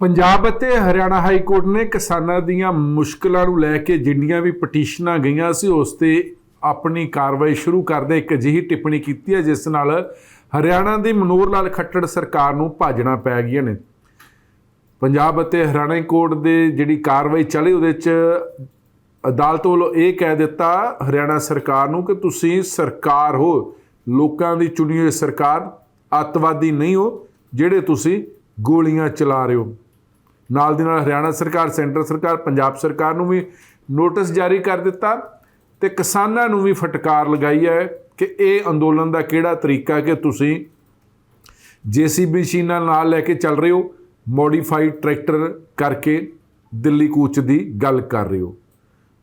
ਪੰਜਾਬ ਅਤੇ Haryana high court ਨੇ ਕਿਸਾਨਾਂ ਦੀਆਂ ਮੁਸ਼ਕਲਾਂ ਨੂੰ ਲੈ ਕੇ ਜਿੰਨੀਆਂ ਵੀ ਪਟੀਸ਼ਨਾਂ ਗਈਆਂ ਸੀ, ਉਸ ਤੇ ਆਪਣੀ ਕਾਰਵਾਈ ਸ਼ੁਰੂ ਕਰਦੇ ਇੱਕ ਅਜਿਹੀ ਟਿੱਪਣੀ ਕੀਤੀ ਹੈ, ਜਿਸ ਨਾਲ ਹਰਿਆਣਾ ਦੀ ਮਨੋਹਰ ਲਾਲ ਖੱਟੜ ਸਰਕਾਰ ਨੂੰ ਭਾਜਣਾ ਪੈ ਗਈਆਂ ਨੇ। ਪੰਜਾਬ ਅਤੇ ਹਰਿਆਣਾ ਕੋਰਟ ਦੇ ਜਿਹੜੀ ਕਾਰਵਾਈ ਚੱਲੀ, ਉਹਦੇ 'ਚ ਅਦਾਲਤ ਵੱਲੋਂ ਇਹ ਕਹਿ ਦਿੱਤਾ ਹਰਿਆਣਾ ਸਰਕਾਰ ਨੂੰ ਕਿ ਤੁਸੀਂ ਸਰਕਾਰ ਹੋ, ਲੋਕਾਂ ਦੀ ਚੁਣੀ ਹੋਈ ਸਰਕਾਰ, ਅੱਤਵਾਦੀ ਨਹੀਂ ਹੋ, ਜਿਹੜੇ ਤੁਸੀਂ ਗੋਲੀਆਂ ਚਲਾ ਰਹੇ ਹੋ। ਨਾਲ ਦੀ ਨਾਲ ਹਰਿਆਣਾ ਸਰਕਾਰ, ਸੈਂਟਰ ਸਰਕਾਰ, ਪੰਜਾਬ ਸਰਕਾਰ ਨੂੰ ਵੀ ਨੋਟਿਸ ਜਾਰੀ ਕਰ ਦਿੱਤਾ ਤੇ ਕਿਸਾਨਾਂ ਨੂੰ ਵੀ ਫਟਕਾਰ ਲਗਾਈ ਹੈ ਕਿ ਇਹ ਅੰਦੋਲਨ ਦਾ ਕਿਹੜਾ ਤਰੀਕਾ ਕਿ ਤੁਸੀਂ ਜੀਸੀਬੀ ਮਸ਼ੀਨਾਂ ਨਾਲ ਲੈ ਕੇ ਚੱਲ ਰਹੇ ਹੋ, ਮੋਡੀਫਾਈਡ ਟਰੈਕਟਰ ਕਰਕੇ ਦਿੱਲੀ ਕੂਚ ਦੀ ਗੱਲ ਕਰ ਰਹੇ ਹੋ।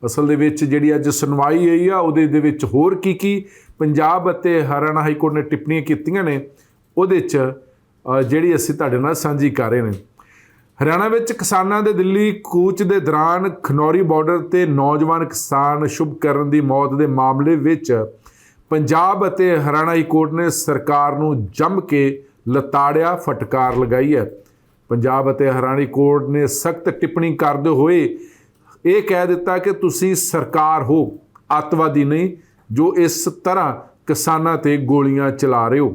ਅਸਲ ਦੇ ਵਿੱਚ ਜਿਹੜੀ ਅੱਜ ਸੁਣਵਾਈ ਹੋਈ ਆ, ਉਹਦੇ ਦੇ ਵਿੱਚ ਹੋਰ ਕੀ ਕੀ ਪੰਜਾਬ ਅਤੇ ਹਰਿਆਣਾ ਹਾਈ ਕੋਰਟ ਨੇ ਟਿੱਪਣੀਆਂ ਕੀਤੀਆਂ ਨੇ, ਉਹਦੇ 'ਚ ਜਿਹੜੀ ਅਸੀਂ ਤੁਹਾਡੇ ਨਾਲ ਸਾਂਝੀ ਕਰ ਰਹੇ ਨੇ। ਹਰਿਆਣਾ ਵਿੱਚ ਕਿਸਾਨਾਂ ਦੇ ਦਿੱਲੀ ਕੂਚ ਦੇ ਦੌਰਾਨ ਖਨੌਰੀ ਬਾਰਡਰ ਤੇ ਨੌਜਵਾਨ ਕਿਸਾਨ ਸ਼ੁਭਕਰਨ ਦੀ ਮੌਤ ਦੇ ਮਾਮਲੇ ਵਿੱਚ ਪੰਜਾਬ ਅਤੇ ਹਰਿਆਣਾ ਹਾਈ ਕੋਰਟ ਨੇ ਸਰਕਾਰ ਨੂੰ ਜੰਮ ਕੇ ਲਤਾੜਿਆ, ਫਟਕਾਰ ਲਗਾਈ ਹੈ। ਪੰਜਾਬ ਅਤੇ ਹਰਿਆਣਾ ਕੋਰਟ ਨੇ ਸਖਤ ਟਿੱਪਣੀ ਕਰਦੇ ਹੋਏ ਇਹ ਕਹਿ ਦਿੱਤਾ ਕਿ ਤੁਸੀਂ ਸਰਕਾਰ ਹੋ, ਅੱਤਵਾਦੀ ਨਹੀਂ, ਜੋ ਇਸ ਤਰ੍ਹਾਂ ਕਿਸਾਨਾਂ ਤੇ ਗੋਲੀਆਂ ਚਲਾ ਰਹੇ ਹੋ।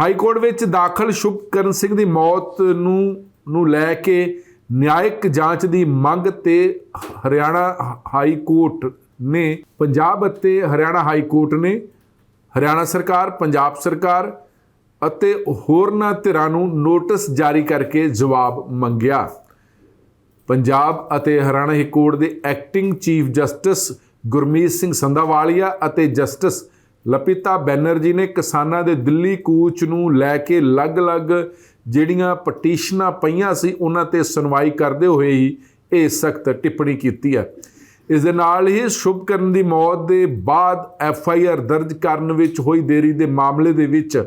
ਹਾਈ ਕੋਰਟ ਵਿੱਚ ਦਾਖਲ ਸ਼ੁਭਕਰਨ ਸਿੰਘ ਦੀ ਮੌਤ ਨੂੰ ਨੂੰ ਲੈ ਕੇ ਨਿਆਇਕ ਜਾਂਚ ਦੀ ਮੰਗ ਤੇ ਹਰਿਆਣਾ ਹਾਈ ਕੋਰਟ ਨੇ, ਪੰਜਾਬ ਅਤੇ ਹਰਿਆਣਾ ਹਾਈ ਕੋਰਟ ਨੇ, ਹਰਿਆਣਾ ਸਰਕਾਰ, ਪੰਜਾਬ ਸਰਕਾਰ ਅਤੇ ਹੋਰਨਾਂ ਧਿਰਾਂ ਨੂੰ ਨੋਟਿਸ ਜਾਰੀ ਕਰਕੇ ਜਵਾਬ ਮੰਗਿਆ। ਪੰਜਾਬ ਅਤੇ ਹਰਿਆਣਾ ਹਾਈ ਕੋਰਟ ਦੇ acting chief justice Gurmeet Singh Sandhawalia ਅਤੇ ਜਸਟਿਸ ਲਪਿਤਾ ਬੈਨਰਜੀ ਨੇ ਕਿਸਾਨਾਂ ਦੇ ਦਿੱਲੀ ਕੂਚ ਨੂੰ ਲੈ ਕੇ ਅਲੱਗ-ਅਲੱਗ ਜਿਹੜੀਆਂ ਪਟੀਸ਼ਨਾਂ ਪਈਆਂ ਸੀ, ਉਹਨਾਂ ਤੇ ਸੁਣਵਾਈ ਕਰਦੇ ਹੋਏ ਹੀ ਇਹ ਸਖਤ ਟਿੱਪਣੀ ਕੀਤੀ ਹੈ ਇਸ ਦੇ ਨਾਲ ਹੀ ਸ਼ੁਭਕਰਨ ਦੀ ਮੌਤ ਦੇ ਬਾਅਦ ਐਫ ਆਈ ਆਰ ਦਰਜ ਕਰਨ ਵਿੱਚ ਹੋਈ ਦੇਰੀ ਦੇ ਮਾਮਲੇ ਦੇ ਵਿੱਚ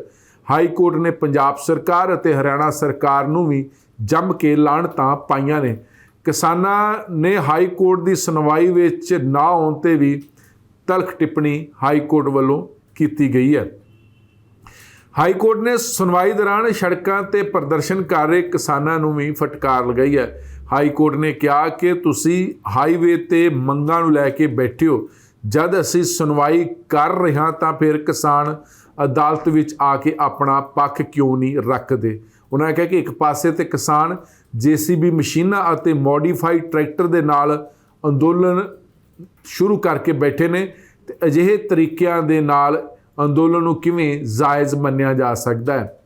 ਹਾਈ ਕੋਰਟ ਨੇ ਪੰਜਾਬ ਸਰਕਾਰ ਅਤੇ ਹਰਿਆਣਾ ਸਰਕਾਰ ਨੂੰ ਵੀ ਜੰਮ ਕੇ ਲਾਹਣਤਾਂ ਪਾਈਆਂ ਨੇ। ਕਿਸਾਨਾਂ ਨੇ ਹਾਈ ਕੋਰਟ ਦੀ ਸੁਣਵਾਈ ਵਿੱਚ ਨਾ ਆਉਣ ਤੇ ਵੀ ਤਲਖ ਟਿੱਪਣੀ ਹਾਈ ਕੋਰਟ ਵੱਲੋਂ ਕੀਤੀ ਗਈ ਹੈ। ਹਾਈ ਕੋਰਟ ਨੇ ਸੁਣਵਾਈ ਦੌਰਾਨ ਸੜਕਾਂ ਤੇ ਪ੍ਰਦਰਸ਼ਨ ਕਰ ਰਹੇ ਕਿਸਾਨਾਂ ਨੂੰ ਵੀ ਫਟਕਾਰ ਲਗਾਈ ਹੈ। ਹਾਈ ਕੋਰਟ ਨੇ ਕਿਹਾ ਕਿ ਤੁਸੀਂ ਹਾਈਵੇ ਤੇ ਮੰਗਾਂ ਨੂੰ ਲੈ ਕੇ ਬੈਠੇ ਹੋ। ਜਦ ਅਸੀਂ ਸੁਣਵਾਈ ਕਰ ਰਹੇ ਹਾਂ ਤਾਂ ਫਿਰ ਕਿਸਾਨ ਅਦਾਲਤ ਵਿੱਚ ਆ ਕੇ ਆਪਣਾ ਪੱਖ ਕਿਉਂ ਨਹੀਂ ਰੱਖਦੇ? ਉਹਨਾਂ ਕਿਹਾ ਕਿ ਇੱਕ ਪਾਸੇ ਤੇ ਕਿਸਾਨ ਜੀਸੀਬੀ ਮਸ਼ੀਨਾਂ ਅਤੇ ਮੋਡੀਫਾਈਡ ਟਰੈਕਟਰ ਦੇ ਨਾਲ ਅੰਦੋਲਨ ਸ਼ੁਰੂ ਕਰਕੇ ਬੈਠੇ ਨੇ। ਤੇ ਅਜਿਹੇ ਤਰੀਕਿਆਂ ਦੇ ਨਾਲ ਅੰਦੋਲਨ ਨੂੰ ਕਿਵੇਂ ਜਾਇਜ਼ ਮੰਨਿਆ ਜਾ ਸਕਦਾ ਹੈ?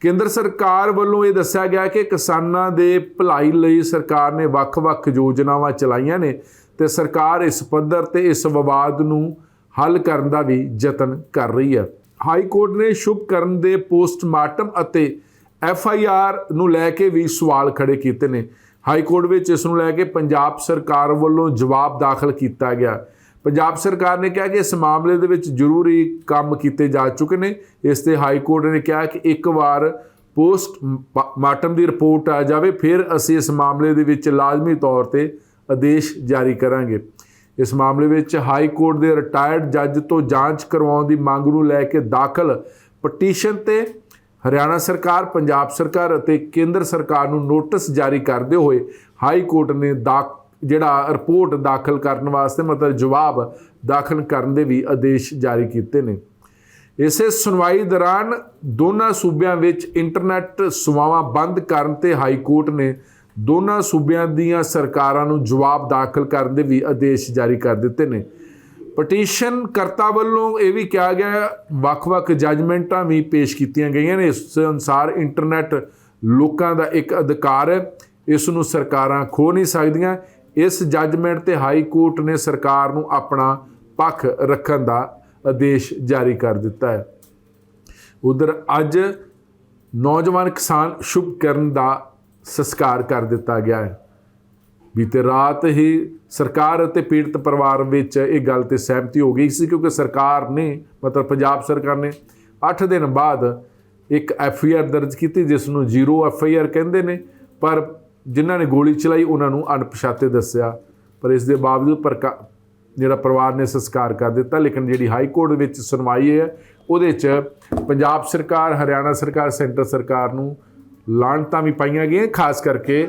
ਕੇਂਦਰ ਸਰਕਾਰ ਵੱਲੋਂ ਇਹ ਦੱਸਿਆ ਗਿਆ ਕਿ ਕਿਸਾਨਾਂ ਦੇ ਭਲਾਈ ਲਈ ਸਰਕਾਰ ਨੇ ਵੱਖ-ਵੱਖ ਯੋਜਨਾਵਾਂ ਚਲਾਈਆਂ ਨੇ ਤੇ ਸਰਕਾਰ ਇਸ ਪੱਧਰ ਤੇ ਇਸ ਵਿਵਾਦ ਨੂੰ ਹੱਲ ਕਰਨ ਦਾ ਵੀ ਯਤਨ ਕਰ ਰਹੀ ਹੈ। ਹਾਈ ਕੋਰਟ ਨੇ ਸ਼ੁਭਕਰਨ ਦੇ ਪੋਸਟਮਾਰਟਮ ਅਤੇ ਐਫ ਆਈ ਆਰ ਨੂੰ ਲੈ ਕੇ ਵੀ ਸਵਾਲ ਖੜੇ ਕੀਤੇ ਨੇ। ਹਾਈ ਕੋਰਟ ਵਿੱਚ ਇਸ ਨੂੰ ਲੈ ਕੇ ਪੰਜਾਬ ਸਰਕਾਰ ਵੱਲੋਂ ਜਵਾਬ ਦਾਖਲ ਕੀਤਾ ਗਿਆ। ਪੰਜਾਬ ਸਰਕਾਰ ਨੇ ਕਿਹਾ ਕਿ ਇਸ ਮਾਮਲੇ ਦੇ ਵਿੱਚ ਜ਼ਰੂਰੀ ਕੰਮ ਕੀਤੇ ਜਾ ਚੁੱਕੇ ਨੇ। ਇਸ ਤੇ ਹਾਈ ਕੋਰਟ ਨੇ ਕਿਹਾ ਕਿ ਇੱਕ ਵਾਰ ਪੋਸਟ ਮਾਰਟਮ ਦੀ ਰਿਪੋਰਟ ਆ ਜਾਵੇ, ਫਿਰ ਅਸੀਂ ਇਸ ਮਾਮਲੇ ਦੇ ਵਿੱਚ ਲਾਜ਼ਮੀ ਤੌਰ ਤੇ ਆਦੇਸ਼ ਜਾਰੀ ਕਰਾਂਗੇ। ਇਸ ਮਾਮਲੇ ਵਿੱਚ ਹਾਈ ਕੋਰਟ ਦੇ ਰਿਟਾਇਰਡ ਜੱਜ ਤੋਂ ਜਾਂਚ ਕਰਵਾਉਣ ਦੀ ਮੰਗ ਨੂੰ ਲੈ ਕੇ ਦਾਖਲ ਪਟੀਸ਼ਨ ਤੇ ਹਰਿਆਣਾ ਸਰਕਾਰ, ਪੰਜਾਬ ਸਰਕਾਰ ਅਤੇ ਕੇਂਦਰ ਸਰਕਾਰ ਨੂੰ ਨੋਟਿਸ ਜਾਰੀ ਕਰਦੇ ਹੋਏ ਹਾਈ ਕੋਰਟ ਨੇ ਦਾ ਜਿਹੜਾ ਰਿਪੋਰਟ ਦਾਖਲ ਕਰਨ ਵਾਸਤੇ, ਮਤਲਬ ਜਵਾਬ ਦਾਖਲ ਕਰਨ ਦੇ ਵੀ ਆਦੇਸ਼ ਜਾਰੀ ਕੀਤੇ ਨੇ। ਇਸੇ ਸੁਣਵਾਈ ਦੌਰਾਨ ਦੋਨਾਂ ਸੂਬਿਆਂ ਵਿੱਚ ਇੰਟਰਨੈਟ ਸੇਵਾਵਾਂ ਬੰਦ ਕਰਨ ਤੇ ਹਾਈ ਕੋਰਟ ਨੇ ਦੋਨਾਂ ਸੂਬਿਆਂ ਦੀਆਂ ਸਰਕਾਰਾਂ ਨੂੰ ਜਵਾਬ ਦਾਖਲ ਕਰਨ ਦੇ ਵੀ ਆਦੇਸ਼ ਜਾਰੀ ਕਰ ਦਿੱਤੇ ਨੇ। ਪਟੀਸ਼ਨ ਕਰਤਾ ਵੱਲੋਂ ਇਹ ਵੀ ਕਿਹਾ ਗਿਆ, ਵੱਖ-ਵੱਖ ਜੱਜਮੈਂਟਾਂ ਵੀ ਪੇਸ਼ ਕੀਤੀਆਂ ਗਈਆਂ ਨੇ। ਇਸ ਅਨੁਸਾਰ ਇੰਟਰਨੈਟ ਲੋਕਾਂ ਦਾ ਇੱਕ ਅਧਿਕਾਰ ਹੈ। ਇਸ ਨੂੰ ਸਰਕਾਰਾਂ ਖੋ ਨਹੀਂ ਸਕਦੀਆਂ। ਇਸ ਜੱਜਮੈਂਟ ਤੇ ਹਾਈ ਕੋਰਟ ਨੇ ਸਰਕਾਰ ਨੂੰ ਆਪਣਾ ਪੱਖ ਰੱਖਣ ਦਾ ਆਦੇਸ਼ ਜਾਰੀ ਕਰ ਦਿੱਤਾ ਹੈ। ਉਧਰ ਅੱਜ ਨੌਜਵਾਨ ਕਿਸਾਨ ਸ਼ੁਭ ਕਰਨ ਦਾ ਸੰਸਕਾਰ ਕਰ ਦਿੱਤਾ ਗਿਆ ਹੈ। ਬੀਤੇ ਰਾਤ ਹੀ ਸਰਕਾਰ ਅਤੇ ਪੀੜਤ ਪਰਿਵਾਰ ਵਿੱਚ ਇਹ ਗੱਲ ਤੇ ਸਹਿਮਤੀ ਹੋ ਗਈ ਸੀ ਕਿਉਂਕਿ ਸਰਕਾਰ ਨੇ, ਮਤਲਬ ਪੰਜਾਬ ਸਰਕਾਰ ਨੇ 8 ਦਿਨ ਬਾਅਦ ਇੱਕ ਐਫ ਆਈ ਆਰ ਦਰਜ ਕੀਤੀ, ਜਿਸ ਨੂੰ ਜ਼ੀਰੋ ਐਫ ਆਈ ਆਰ ਕਹਿੰਦੇ ਨੇ। ਪਰ ਜਿਨ੍ਹਾਂ ਨੇ ਗੋਲੀ ਚਲਾਈ, ਉਹਨਾਂ ਨੂੰ ਅਣਪਛਾਤੇ ਦੱਸਿਆ। ਪਰ ਇਸ ਦੇ ਬਾਵਜੂਦ ਪ੍ਰਕਾ, ਜਿਹੜਾ ਪਰਿਵਾਰ ਨੇ ਸੰਸਕਾਰ ਕਰ ਦਿੱਤਾ, ਲੇਕਿਨ ਜਿਹੜੀ ਹਾਈ ਕੋਰਟ ਵਿੱਚ ਸੁਣਵਾਈ ਹੈ, ਉਹਦੇ 'ਚ ਪੰਜਾਬ ਸਰਕਾਰ, ਹਰਿਆਣਾ ਸਰਕਾਰ, ਸੈਂਟਰ ਸਰਕਾਰ ਨੂੰ ਲਾਂਟਾਂ ਵੀ ਪਾਈਆਂ ਗਈਆਂ, ਖਾਸ ਕਰਕੇ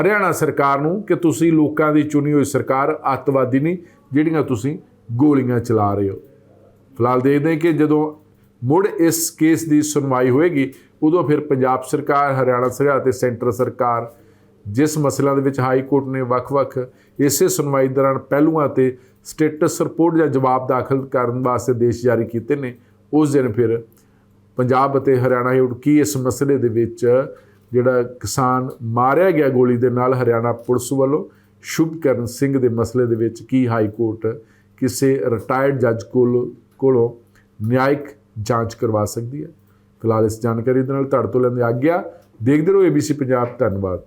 ਹਰਿਆਣਾ ਸਰਕਾਰ ਨੂੰ ਕਿ ਤੁਸੀਂ ਲੋਕਾਂ ਦੀ ਚੁਣੀ ਹੋਈ ਸਰਕਾਰ ਅੱਤਵਾਦੀ ਨਹੀਂ, ਜਿਹੜੀਆਂ ਤੁਸੀਂ ਗੋਲੀਆਂ ਚਲਾ ਰਹੇ ਹੋ। ਫਿਲਹਾਲ ਦੇਖਦੇ ਹਾਂ ਕਿ ਜਦੋਂ ਮੁੜ ਇਸ ਕੇਸ ਦੀ ਸੁਣਵਾਈ ਹੋਏਗੀ, ਉਦੋਂ ਫਿਰ ਪੰਜਾਬ ਸਰਕਾਰ, ਹਰਿਆਣਾ ਸਰਕਾਰ ਅਤੇ ਸੈਂਟਰ ਸਰਕਾਰ ਜਿਸ ਮਸਲਿਆਂ ਦੇ ਵਿੱਚ ਹਾਈ ਕੋਰਟ ਨੇ ਵੱਖ-ਵੱਖ ਇਸੇ ਸੁਣਵਾਈ ਦੌਰਾਨ ਪਹਿਲੂਆਂ ਤੇ ਸਟੇਟਸ ਰਿਪੋਰਟ ਜਾਂ ਜਵਾਬ ਦਾਖਲ ਕਰਨ ਵਾਸਤੇ ਦੇਸ਼ ਜਾਰੀ ਕੀਤੇ ਨੇ, ਉਸ ਦਿਨ ਫਿਰ ਪੰਜਾਬ ਅਤੇ ਹਰਿਆਣਾ ਹਾਈ ਕੀ ਇਸ ਮਸਲੇ ਦੇ ਵਿੱਚ ਜਿਹੜਾ ਕਿਸਾਨ ਮਾਰਿਆ ਗਿਆ ਗੋਲੀ ਦੇ ਨਾਲ ਹਰਿਆਣਾ ਪੁਲਿਸ ਵੱਲੋਂ ਸ਼ੁਭਕਰਨ ਸਿੰਘ ਦੇ ਮਸਲੇ ਦੇ ਵਿੱਚ ਕੀ ਹਾਈ ਕੋਰਟ ਕਿਸੇ ਰਿਟਾਇਰਡ ਜੱਜ ਕੋਲ, ਕੋਲੋਂ ਨਿਆਇਕ ਜਾਂਚ ਕਰਵਾ ਸਕਦੀ ਹੈ? ਫਿਲਹਾਲ ਇਸ ਜਾਣਕਾਰੀ ਦੇ ਨਾਲ ਤੁਹਾਡੇ ਤੋਂ ਲੈਂਦੇ ਆ ਗਿਆ ਦੇਖਦੇ ਰਹੋ ABC ਪੰਜਾਬ, ਧੰਨਵਾਦ।